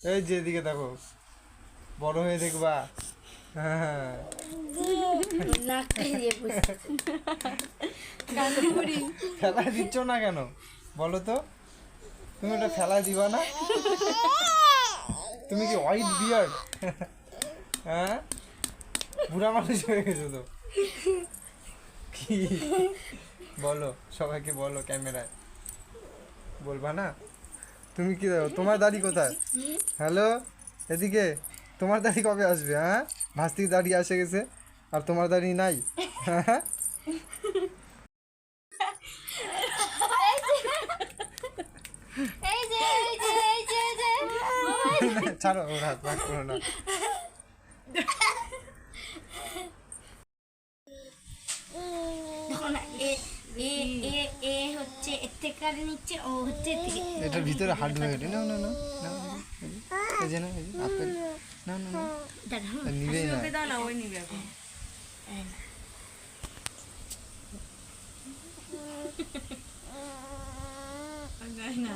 এই যে এদিকে দেখো। বড় হয়ে দেখবা। হ্যাঁ ফেলা দিচ্ছ না কেন? বলো তো। তুমি ওটা ফেলা দিবা না? তুমি কি হোয়াইট বিয়ার্ড হ্যাঁ? বুড়া মানুষ হয়ে গেছো তো। কি? বলো সবাইকে বলো ক্যামেরায়। বলবা না? তুমি কি দেখো? তোমার দাড়ি কোথায়? হ্যালো এদিকে? তোমার দাড়ি কবে আসবে হ্যাঁ? ভাস্তির দাড়ি আসে গেছে, আর তোমার দাড়ি নাই হ্যাঁ? ছাড়ো না। এ এ এ হচ্ছে এর থেকে নিচ্ছে ও হচ্ছে এটার ভিতরে হার্ডওয়্যার না না না না এই যে না আপেল না না না না ওকে দাও না। ওই নিবে এখন। আর যাই না।